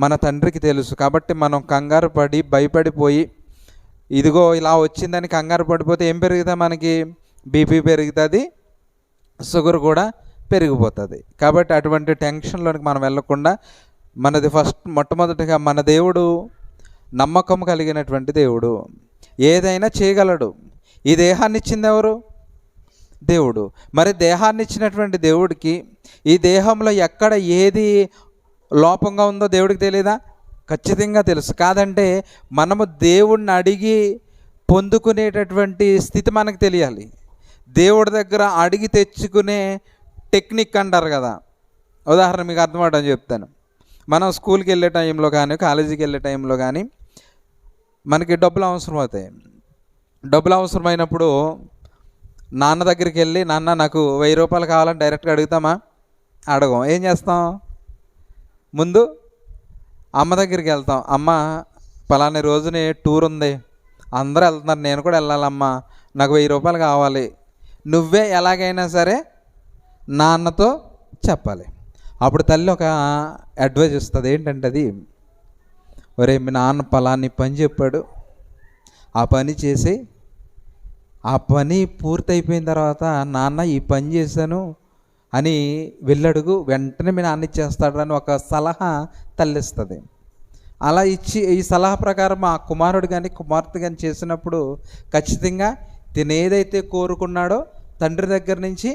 మన తండ్రికి తెలుసు. కాబట్టి మనం కంగారు పడి భయపడిపోయి ఇదిగో ఇలా వచ్చిందని కంగారు పడిపోతే ఏం పెరుగుతుంది మనకి? బీపీ పెరుగుతుంది షుగర్ కూడా పెరిగిపోతుంది. కాబట్టి అటువంటి టెన్షన్లోనికి మనం వెళ్ళకుండా మనది ఫస్ట్ మొట్టమొదటిగా మన దేవుడు నమ్మకం కలిగినటువంటి దేవుడు. ఏదైనా చేయగలడు. ఈ దేహాన్ని ఇచ్చింది ఎవరు? దేవుడు. మరి దేహాన్ని ఇచ్చినటువంటి దేవుడికి ఈ దేహంలో ఎక్కడ ఏది లోపంగా ఉందో దేవుడికి తెలియదా ఖచ్చితంగా తెలుసు. కాదంటే మనము దేవుణ్ణి అడిగి పొందుకునేటటువంటి స్థితి మనకు తెలియాలి. దేవుడి దగ్గర అడిగి తెచ్చుకునే టెక్నిక్ అంటారు కదా. ఉదాహరణ మీకు అర్థమవడం చెప్తాను. మనం స్కూల్కి వెళ్ళే టైంలో కానీ కాలేజీకి వెళ్ళే టైంలో కానీ మనకి డబ్బులు అవసరం అవుతాయి డబ్బులు అవసరమైనప్పుడు నాన్న దగ్గరికి వెళ్ళి నాన్న నాకు వెయ్యి రూపాయలు కావాలని డైరెక్ట్గా అడుగుతామా? అడగం. ఏం చేస్తాం? ముందు అమ్మ దగ్గరికి వెళ్తాం. అమ్మ పలాని రోజుని టూర్ ఉంది. అందరూ వెళ్తున్నారు. నేను కూడా వెళ్ళాలమ్మా. నాకు వెయ్యి రూపాయలు కావాలి. నువ్వే ఎలాగైనా సరే నాన్నతో చెప్పాలి. అప్పుడు తల్లి ఒక అడ్వైజ్ ఇస్తుంది. ఏంటంటే అది ఒరే మీ నాన్న పలాని పని చెప్పాడు. ఆ పని చేసి ఆ పని పూర్తయిపోయిన తర్వాత నాన్న ఈ పని చేశాను. అని వెళ్ళడుగు వెంటనే మీ నాన్న ఇచ్చేస్తాడు అని ఒక సలహా తల్లిస్తుంది. అలా ఇచ్చి ఈ సలహా ప్రకారం ఆ కుమారుడు కానీ కుమార్తె కానీ చేసినప్పుడు ఖచ్చితంగా తినేదైతే కోరుకున్నాడో తండ్రి దగ్గర నుంచి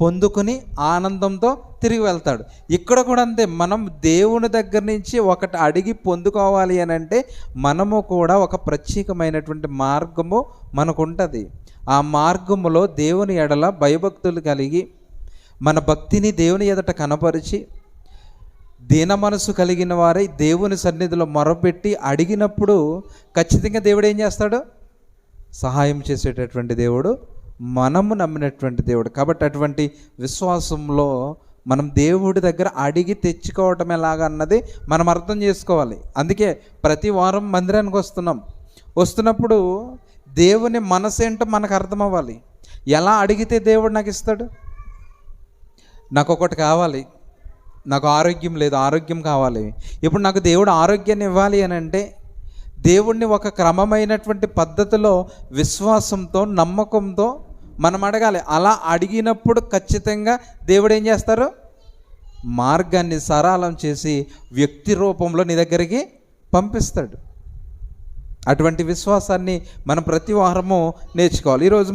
పొందుకుని ఆనందంతో తిరిగి వెళ్తాడు. ఇక్కడ కూడా అంతే మనం దేవుని దగ్గర నుంచి ఒకటి అడిగి పొందుకోవాలి అని అంటే మనము కూడా ఒక ప్రత్యేకమైనటువంటి మార్గము మనకు ఉంటుంది ఆ మార్గములో దేవుని ఎడల భయభక్తులు కలిగి మన భక్తిని దేవుని ఎదుట కనపరిచి దీన మనసు కలిగిన వారై దేవుని సన్నిధిలో మొరపెట్టి అడిగినప్పుడు ఖచ్చితంగా దేవుడు ఏం చేస్తాడు? సహాయం చేసేటటువంటి దేవుడు మనము నమ్మినటువంటి దేవుడు. కాబట్టి అటువంటి విశ్వాసంలో మనం దేవుడి దగ్గర అడిగి తెచ్చుకోవటం ఎలాగన్నది మనం అర్థం చేసుకోవాలి. అందుకే ప్రతి వారం మందిరానికి వస్తున్నాం. వస్తున్నప్పుడు దేవుని మనసు ఏంటో మనకు అర్థం అవ్వాలి. ఎలా అడిగితే దేవుడు నాకు ఇస్తాడు? నాకు ఒకటి కావాలి. నాకు ఆరోగ్యం లేదు ఆరోగ్యం కావాలి. ఇప్పుడు నాకు దేవుడు ఆరోగ్యాన్ని ఇవ్వాలి అని అంటే దేవుణ్ణి ఒక క్రమమైనటువంటి పద్ధతిలో విశ్వాసంతో నమ్మకంతో మనం అడగాలి. అలా అడిగినప్పుడు ఖచ్చితంగా దేవుడు ఏం చేస్తారు? మార్గాన్ని సరళం చేసి వ్యక్తి రూపంలో నీ దగ్గరికి పంపిస్తాడు. అటువంటి విశ్వాసాన్ని మనం ప్రతి వారము నేర్చుకోవాలి. ఈరోజు